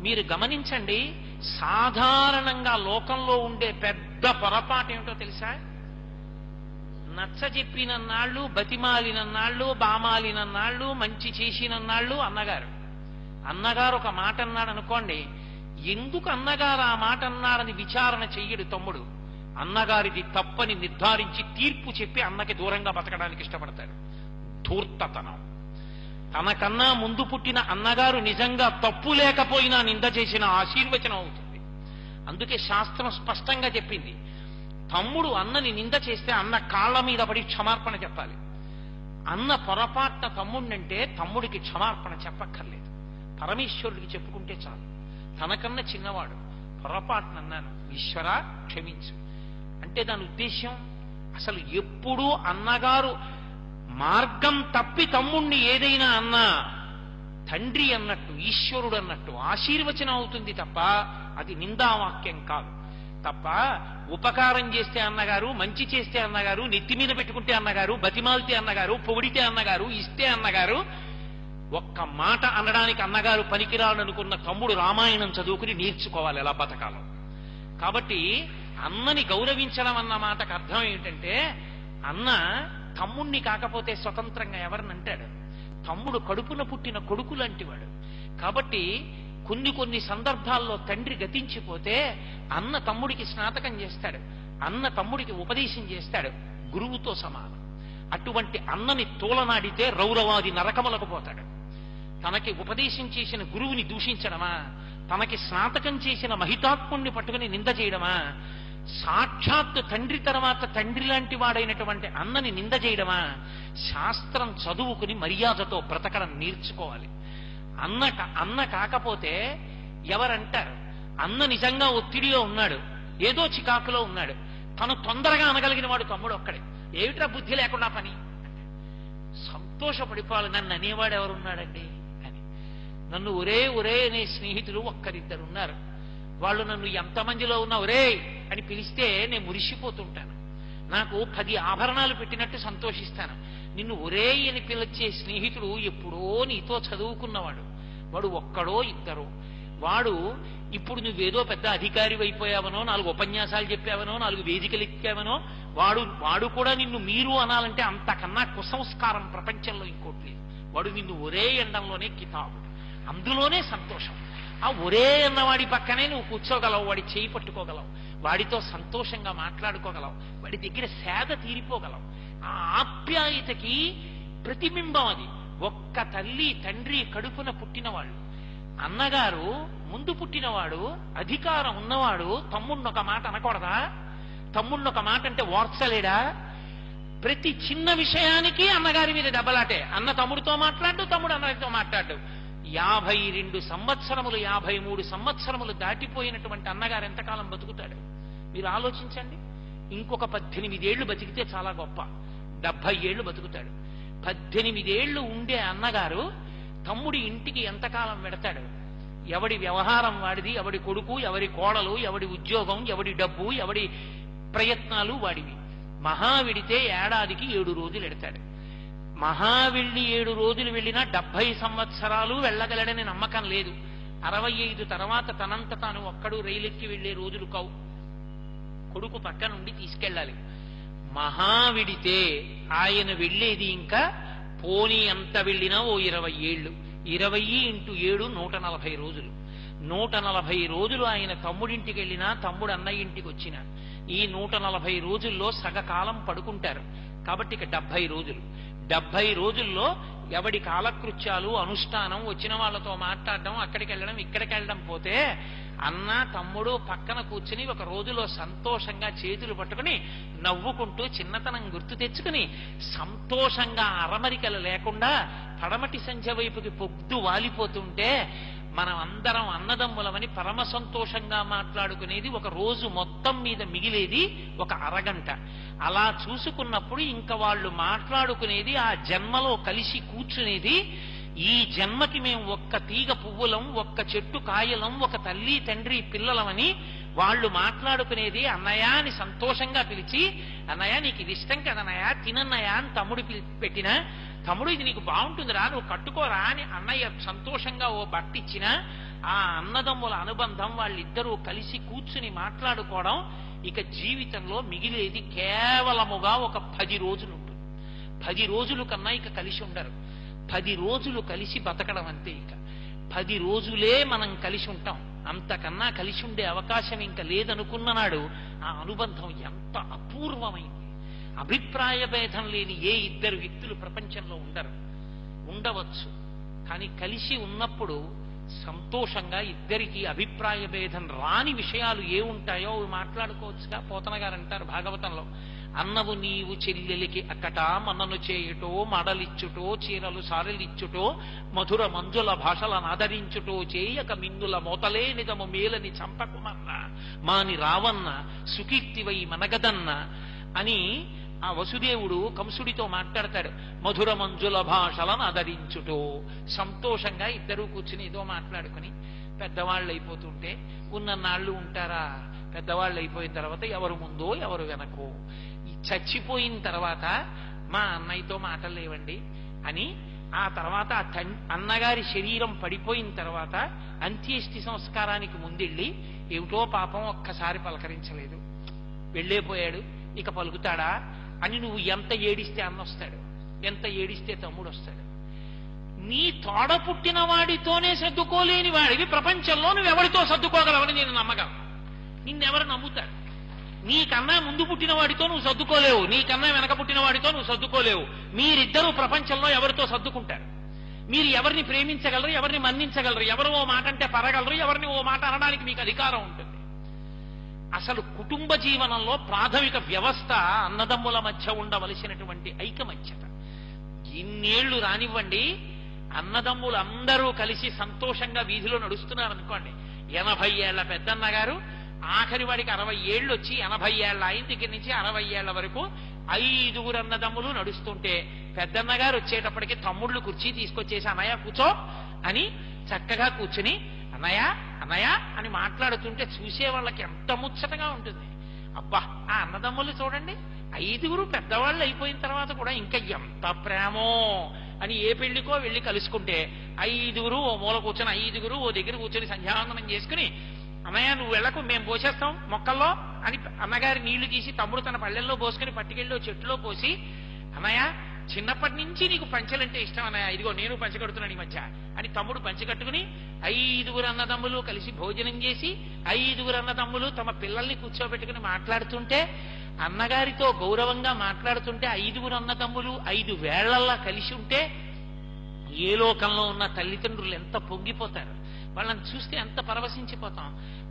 మీరు గమనించండి సాధారణంగా లోకంలో ఉండే పెద్ద పొరపాటు ఏమిటో తెలుసా? నచ్చ చెప్పిన నాళ్ళు బతిమాలిన నాళ్ళు బామాలిన నాళ్ళు మంచి చేసిన నాళ్ళు అన్నగారు. అన్నగారు ఒక మాట అన్నాడు అనుకోండి ఎందుకు అన్నగారు ఆ మాట అన్నారని విచారణ చెయ్యడు తమ్ముడు. అన్నగారిది తప్పని నిర్ధారించి తీర్పు చెప్పి అన్నకి దూరంగా బతకడానికి ఇష్టపడతాడు. ధూర్తతనం. తనకన్నా ముందు పుట్టిన అన్నగారు నిజంగా తప్పు లేకపోయినా నింద చేసిన ఆశీర్వచనం అవుతుంది. అందుకే శాస్త్రం స్పష్టంగా చెప్పింది. తమ్ముడు అన్నని నింద చేస్తే అన్న కాళ్ళ మీద పడి క్షమార్పణ చెప్పాలి. అన్న పొరపాటున తమ్ముడినంటే తమ్ముడికి క్షమార్పణ చెప్పక్కర్లేదు. పరమేశ్వరుడికి చెప్పుకుంటే చాలు. తనకన్నా చిన్నవాడు. పొరపాటున అన్నాను ఈశ్వర క్షమించు. అంటే దాని ఉద్దేశ్యం అసలు ఎప్పుడూ అన్నగారు మార్గం తప్పి తమ్ముణ్ణి ఏదైనా అన్నా తండ్రి అన్నట్టు ఈశ్వరుడు అన్నట్టు ఆశీర్వచనం అవుతుంది తప్ప అది నిందావాక్యం కాదు. తప్ప ఉపకారం చేస్తే అన్నగారు మంచి చేస్తే అన్నగారు నెత్తి మీద పెట్టుకుంటే అన్నగారు బతిమాలితే అన్నగారు పొగిడితే అన్నగారు ఇస్తే అన్నగారు ఒక్క మాట అనడానికి అన్నగారు పనికిరాడనుకున్న తమ్ముడు రామాయణం చదువుకుని నేర్చుకోవాలి ఎలా బతకాలో. కాబట్టి అన్నని గౌరవించడం అన్న మాటకు అర్థం ఏమిటంటే అన్న తమ్ముణ్ణి కాకపోతే స్వతంత్రంగా ఎవరిని అంటాడు? తమ్ముడు కడుపున పుట్టిన కొడుకు లాంటివాడు. కాబట్టి కొన్ని కొన్ని సందర్భాల్లో తండ్రి గతించిపోతే అన్న తమ్ముడికి స్నాతకం చేస్తాడు. అన్న తమ్ముడికి ఉపదేశం చేస్తాడు. గురువుతో సమానం. అటువంటి అన్నని తోలనాడితే రౌరవాది నరకములకు పోతాడు. తనకి ఉపదేశం చేసిన గురువుని దూషించడమా? తనకి స్నాతకం చేసిన మహితాత్ముణ్ణి పట్టుకుని నింద చేయడమా? సాక్షాత్తు తండ్రి తర్వాత తండ్రి లాంటి వాడైనటువంటి అన్నని నింద చేయడమా? శాస్త్రం చదువుకుని మర్యాదతో బ్రతకడం నేర్చుకోవాలి. అన్న అన్న కాకపోతే ఎవరంటారు? అన్న నిజంగా ఒత్తిడిలో ఉన్నాడు. ఏదో చికాకులో ఉన్నాడు. తను తొందరగా అనగలిగిన వాడు తమ్ముడు ఒక్కడే. ఏమిట్రా బుద్ధి లేకుండా పని? సంతోషపడిపోవాలి. నన్ను అనేవాడు ఎవరున్నాడండి? అని. నన్ను ఒరే ఒరే అనే స్నేహితులు ఒక్కరిద్దరు ఉన్నారు వాళ్ళు నన్ను ఎంతమందిలో ఉన్నా ఒరే అని పిలిస్తే నేను మురిసిపోతుంటాను. నాకు పది ఆభరణాలు పెట్టినట్టు సంతోషిస్తాను. నిన్ను ఒరే అని పిలిచే స్నేహితుడు ఎప్పుడో నీతో చదువుకున్నవాడు. వాడు ఒక్కడో ఇద్దరో. వాడు ఇప్పుడు నువ్వేదో పెద్ద అధికారి అయిపోయావనో నాలుగు ఉపన్యాసాలు చెప్పావనో నాలుగు వేదికలు ఎక్కావనో వాడు వాడు కూడా నిన్ను మీరు అనాలంటే అంతకన్నా కుసంస్కారం ప్రపంచంలో ఇంకోటి లేదు. వాడు నిన్ను ఒరే ఎండంలోనే కితాబు అందులోనే సంతోషం. ఆ ఒరే అన్నవాడి పక్కనే నువ్వు కూర్చోగలవు వాడి చేయి పట్టుకోగలవు. వాడితో సంతోషంగా మాట్లాడుకోగలం. వాడి దగ్గర సేద తీరిపోగలం. ఆ ఆప్యాయతకి ప్రతిబింబం అది. ఒక్క తల్లి తండ్రి కడుపున పుట్టినవాళ్ళు. అన్నగారు ముందు పుట్టినవాడు అధికారం ఉన్నవాడు తమ్ముడిని ఒక మాట అనకూడదా? తమ్ముడిని ఒక మాట అంటే ఓర్చలేడా ప్రతి చిన్న విషయానికి అన్నగారి మీద దెబ్బలాటే. అన్న తమ్ముడితో మాట్లాడు తమ్ముడు అన్నగారితో మాట్లాడు. యాభై రెండు సంవత్సరములు యాభై మూడు సంవత్సరములు దాటిపోయినటువంటి అన్నగారు ఎంతకాలం బతుకుతాడు? మీరు ఆలోచించండి. ఇంకొక పద్దెనిమిదేళ్ళు బతికితే చాలా గొప్ప. డెబ్బై ఏళ్ళు బతుకుతాడు. పద్దెనిమిదేళ్ళు ఉండే అన్నగారు తమ్ముడి ఇంటికి ఎంతకాలం పెడతాడు ఎవడి వ్యవహారం వాడిది ఎవడి కొడుకు ఎవరి కోడలు ఎవడి ఉద్యోగం ఎవడి డబ్బు ఎవడి ప్రయత్నాలు వాడివి. మహావిడితే ఏడాదికి ఏడు రోజులు ఎడతాడు. మహావెళ్ళి ఏడు రోజులు వెళ్ళినా డెబ్బై సంవత్సరాలు వెళ్ళగలడని నమ్మకం లేదు. అరవై ఐదు తర్వాత తనంత తాను ఒక్కడు రైలెక్కి వెళ్ళే రోజులు కావు. కొడుకు పక్క నుండి తీసుకెళ్ళాలి. మహావిడితే ఆయన వెళ్ళేది ఇంకా పోనీ ఎంత వెళ్ళినా ఓ ఇరవై ఏళ్ళు. ఇరవై ఇంటూ ఏడు నూట నలభై రోజులు. నూట నలభై రోజులు ఆయన తమ్ముడింటికి వెళ్ళినా తమ్ముడు అన్నయ్య ఇంటికి వచ్చిన. ఈ నూట నలభై రోజుల్లో సగకాలం పడుకుంటారు. కాబట్టి ఇక డెబ్బై రోజులు. డెబ్బై రోజుల్లో ఎవడి కాలకృత్యాలు అనుష్ఠానం వచ్చిన వాళ్ళతో మాట్లాడడం అక్కడికి వెళ్ళడం ఇక్కడికి వెళ్ళడం పోతే అన్న తమ్ముడు పక్కన కూర్చుని ఒక రోజులో సంతోషంగా చేతులు పట్టుకుని నవ్వుకుంటూ చిన్నతనం గుర్తు తెచ్చుకుని సంతోషంగా అరమరికలు లేకుండా పడమటి సంధ్య వైపుకి పొద్దు వాలిపోతుంటే మనం అందరం అన్నదమ్ములమని పరమ సంతోషంగా మాట్లాడుకునేది ఒక రోజు మొత్తం మీద మిగిలేది ఒక అరగంట. అలా చూసుకున్నప్పుడు ఇంకా వాళ్ళు మాట్లాడుకునేది ఆ జన్మలో కలిసి కూర్చునేది. ఈ జన్మకి మేము ఒక్క తీగ పువ్వులం ఒక్క చెట్టు కాయలం ఒక తల్లి తండ్రి పిల్లలమని వాళ్ళు మాట్లాడుకునేది. అన్నయాని సంతోషంగా పిలిచి అన్నయ్య నీకు ఇది ఇష్టం కదన్నయ్య తినన్నయ్య అని తమ్ముడు పిలి పెట్టిన తమ్ముడు ఇది నీకు బాగుంటుందిరా నువ్వు కట్టుకోరా అని అన్నయ్య సంతోషంగా ఓ బట్టిచ్చిన ఆ అన్నదమ్ముల అనుబంధం వాళ్ళిద్దరూ కలిసి కూర్చుని మాట్లాడుకోవడం ఇక జీవితంలో మిగిలేది కేవలముగా ఒక పది రోజులు ఉంటుంది పది రోజులు కన్నా ఇక కలిసి ఉండరు. పది రోజులు కలిసి బతకడం అంతే ఇక. పది రోజులే మనం కలిసి ఉంటాం. అంతకన్నా కలిసి ఉండే అవకాశం ఇంకా లేదనుకున్న నాడు ఆ అనుబంధం ఎంత అపూర్వమైంది. అభిప్రాయ భేదం లేని ఏ ఇద్దరు వ్యక్తులు ప్రపంచంలో ఉండరు. ఉండవచ్చు. కానీ కలిసి ఉన్నప్పుడు సంతోషంగా ఇద్దరికి అభిప్రాయ భేదం రాని విషయాలు ఏ ఉంటాయో అవి మాట్లాడుకోవచ్చుగా. పోతన గారు అంటారు భాగవతంలో అన్నవు నీవు చెల్లెలికి అక్కట మన్నను చేయుటో మడలిచ్చుటో చీరలు సారలిచ్చుటో మధుర మంజుల భాషలను ఆదరించుటో చేయక మిన్నుల మోతలే నిజము మేలని చంపకుమన్న మాని రావన్న సుకీర్తివై మనగదన్న అని ఆ వసుదేవుడు కంసుడితో మాట్లాడతాడు. మధుర మంజుల భాషలను ఆదరించుటో. సంతోషంగా ఇద్దరూ కూర్చుని ఏదో మాట్లాడుకుని పెద్దవాళ్ళు అయిపోతుంటే ఉన్న నాళ్ళు ఉంటారా? పెద్దవాళ్ళు అయిపోయిన తర్వాత ఎవరు ముందో ఎవరు వెనకో? చచ్చిపోయిన తర్వాత మా అన్నయ్యతో మాటలు లేవండి అని ఆ తర్వాత ఆ తన్ అన్నగారి శరీరం పడిపోయిన తర్వాత అంత్యేష్టి సంస్కారానికి ముందెళ్ళి ఏమిటో పాపం ఒక్కసారి పలకరించలేదు. వెళ్ళేపోయాడు. ఇక పలుకుతాడా? అని నువ్వు ఎంత ఏడిస్తే అన్న వస్తాడు. ఎంత ఏడిస్తే తమ్ముడు వస్తాడు. నీ తోడ పుట్టిన వాడితోనే సర్దుకోలేని వాడివి ప్రపంచంలో నువ్వు ఎవరితో సర్దుకోగలవని నేను నమ్మగలను. నిన్నెవరు నమ్ముతారు? నీకన్నా ముందు పుట్టిన వాడితో నువ్వు సర్దుకోలేవు. నీకన్నా వెనక పుట్టిన వాడితో నువ్వు సర్దుకోలేవు. మీరిద్దరూ ప్రపంచంలో ఎవరితో సర్దుకుంటారు? మీరు ఎవరిని ప్రేమించగలరు? ఎవరిని మన్నించగలరు? ఎవరు ఓ మాట అంటే పరగలరు ఎవరిని ఓ మాట అనడానికి మీకు అధికారం ఉంటుంది? అసలు కుటుంబ జీవనంలో ప్రాథమిక వ్యవస్థ అన్నదమ్ముల మధ్య ఉండవలసినటువంటి ఐకమత్యత. ఇన్నేళ్ళు రానివ్వండి అన్నదమ్ములు అందరూ కలిసి సంతోషంగా వీధిలో నడుస్తున్నారు అనుకోండి ఎనభై ఏళ్ళ పెద్దన్న గారు ఆఖరి వాడికి అరవై ఏళ్ళు వచ్చి ఎనభై ఏళ్ళ అయిన దగ్గర నుంచి అరవై ఏళ్ళ వరకు ఐదుగురు అన్నదమ్ములు నడుస్తుంటే పెద్దన్న గారు వచ్చేటప్పటికి తమ్ముళ్ళు కుర్చీ తీసుకొచ్చేసి అన్నయ్య కూర్చో అని చక్కగా కూర్చుని అన్నయ్య అన్నయ్య అని మాట్లాడుతుంటే చూసే వాళ్ళకి ఎంత ముచ్చటగా ఉంటుంది. అబ్బా ఆ అన్నదమ్ములు చూడండి. ఐదుగురు పెద్దవాళ్ళు అయిపోయిన తర్వాత కూడా ఇంకా ఎంత ప్రేమో అని ఏ పెళ్ళికో వెళ్ళి కలుసుకుంటే ఐదుగురు ఓ మూల కూర్చొని ఐదుగురు ఓ దగ్గర కూర్చొని సంధ్యావందనం చేసుకుని అన్నయ్య నువ్వు వెళ్ళకు మేము పోసేస్తాం మొక్కల్లో అని అన్నగారి నీళ్ళు తీసి తమ్ముడు తన పళ్ళెల్లో పోసుకుని పట్టుకెళ్ళి చెట్టులో పోసి అన్నయ్య చిన్నప్పటి నుంచి నీకు పంచెలంటే ఇష్టం అన్నా ఇదిగో నేను పంచగడుతున్నాను ఈ మధ్య అని తమ్ముడు పంచగట్టుకుని ఐదుగురు అన్నదమ్ములు కలిసి భోజనం చేసి ఐదుగురు అన్నదమ్ములు తమ పిల్లల్ని కూర్చోబెట్టుకుని మాట్లాడుతుంటే అన్నగారితో గౌరవంగా మాట్లాడుతుంటే ఐదుగురు అన్నదమ్ములు ఐదు వేళ్ళల్లా కలిసి ఉంటే ఏ లోకంలో ఉన్న తల్లిదండ్రులు ఎంత పొంగిపోతారు? వాళ్ళని చూస్తే ఎంత పరవశించిపోతాం.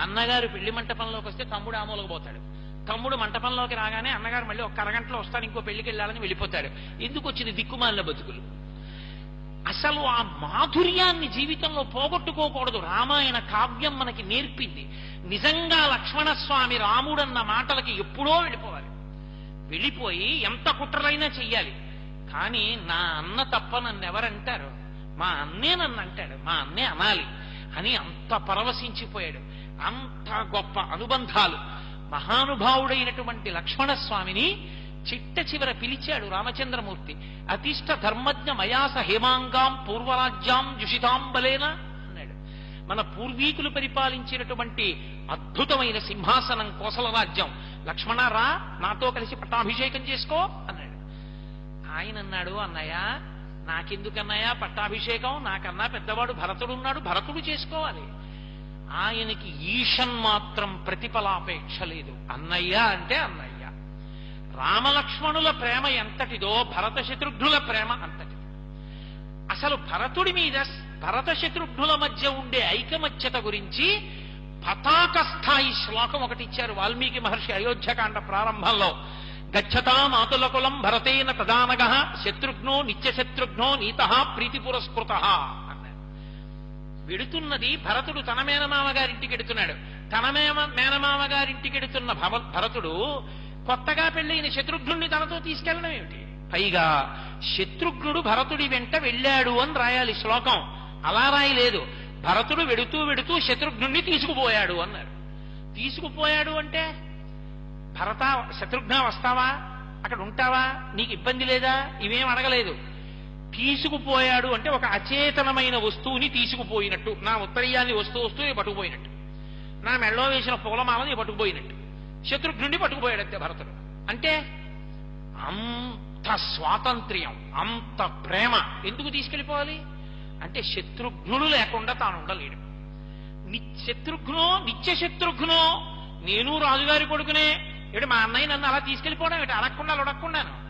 అన్నగారు పెళ్ళి మంటపంలోకి వస్తే తమ్ముడు ఆమూలకు పోతాడు. తమ్ముడు మంటపంలోకి రాగానే అన్నగారు మళ్ళీ ఒక అరగంటలో వస్తాను ఇంకో పెళ్ళికి వెళ్ళాలని వెళ్ళిపోతారు. ఎందుకు వచ్చింది దిక్కుమాలిన బతుకులు? అసలు ఆ మాధుర్యాన్ని జీవితంలో పోగొట్టుకోకూడదు. రామాయణ కావ్యం మనకి నేర్పింది. నిజంగా లక్ష్మణస్వామి రాముడన్న మాటలకి ఎప్పుడో వెళ్ళిపోవాలి. వెళ్ళిపోయి ఎంత కుట్రలైనా చెయ్యాలి. కానీ నా అన్న తప్ప నన్ను ఎవరంటారు మా అన్నే నన్ను అంటాడు మా అన్నే అనాలి అని అంత పరవశించిపోయాడు. అంత గొప్ప అనుబంధాలు. మహానుభావుడైనటువంటి లక్ష్మణస్వామిని చిట్ట చివర పిలిచాడు రామచంద్రమూర్తి. అతిష్ట ధర్మజ్ఞ మయాస హేమాంగాం పూర్వరాజ్యాం జుషితాంబలేన అన్నాడు. మన పూర్వీకులు పరిపాలించినటువంటి అద్భుతమైన సింహాసనం కోసల రాజ్యం. లక్ష్మణరా నాతో కలిసి పట్టాభిషేకం చేసుకో అన్నాడు. ఆయన అన్నాడు అన్నయ్య నాకెందుకన్నయ్యా పట్టాభిషేకం? నాకన్నా పెద్దవాడు భరతుడు ఉన్నాడు భరతుడు చేసుకోవాలి. ఆయనకి ఈషన్ మాత్రం ప్రతిఫలాపేక్ష లేదు. అన్నయ్య అంటే అన్నయ్య. రామలక్ష్మణుల ప్రేమ ఎంతటిదో భరత శత్రుఘ్నుల ప్రేమ అంతటిది. అసలు భరతుడి మీద భరత శత్రుఘ్నుల మధ్య ఉండే ఐకమత్యత గురించి పతాక స్థాయి శ్లోకం ఒకటి ఇచ్చారు వాల్మీకి మహర్షి అయోధ్యకాండ ప్రారంభంలో. గచ్చతా మాతుల కులం భరతేన తదానగ శత్రుఘ్నో నిత్య శత్రుఘ్నో నీత ప్రీతి పురస్కృత వెడుతున్నది భరతుడు తన మేనమామ గారింటికి ఎడుతున్నాడు. తన మేమ మేనమామ గారింటికి ఎడుతున్న భవ భరతుడు కొత్తగా పెళ్ళైన శత్రుఘ్నుడిని తనతో తీసుకెళ్ళడం ఏమిటి? పైగా శత్రుఘ్నుడు భరతుడి వెంట వెళ్ళాడు అని రాయాలి శ్లోకం. అలా రాయలేదు. భరతుడు వెడుతూ వెడుతూ శత్రుఘ్నుడిని తీసుకుపోయాడు అన్నారు. తీసుకుపోయాడు అంటే భరత శత్రుఘ్న వస్తావా? అక్కడ ఉంటావా? నీకు ఇబ్బంది లేదా? ఇవేం అడగలేదు. తీసుకుపోయాడు అంటే ఒక అచేతనమైన వస్తువుని తీసుకుపోయినట్టు. నా ఉత్తరీయాన్ని వస్తూ వస్తూ పట్టుకుపోయినట్టు. నా మెళ్ళో వేసిన పూలమాలని పట్టుకుపోయినట్టు. శత్రుఘ్నుడిని పట్టుకుపోయాడు అంతే భరతుడు. అంటే అంత స్వాతంత్ర్యం అంత ప్రేమ ఎందుకు తీసుకెళ్ళిపోవాలి? అంటే శత్రుఘ్నుడు లేకుండా తాను ఉండలేడు. ని- శత్రుఘ్నో నిత్య శత్రుఘ్నో నేను రాజుగారి కొడుకునే ఏడు మా అన్నయ్య నన్ను అలా తీసుకెళ్ళిపోవడం ఇటు అడగకుండా అడగకుండాను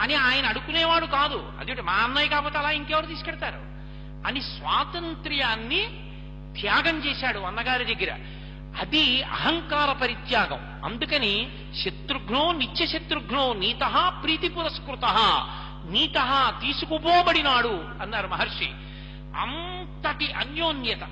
అని ఆయన అడుక్కునేవాడు కాదు. అదేంటి మా అన్నయ్య కాకపోతే అలా ఇంకెవరు తీసుకెడతారు? అని స్వాతంత్ర్యాన్ని త్యాగం చేశాడు అన్నగారి దగ్గర. అది అహంకార పరిత్యాగం. అందుకని శత్రుఘ్నో నిత్య శత్రుఘ్నో నీత ప్రీతి పురస్కృత. నీత తీసుకుపోబడినాడు అన్నారు మహర్షి. అంతటి అన్యోన్యత.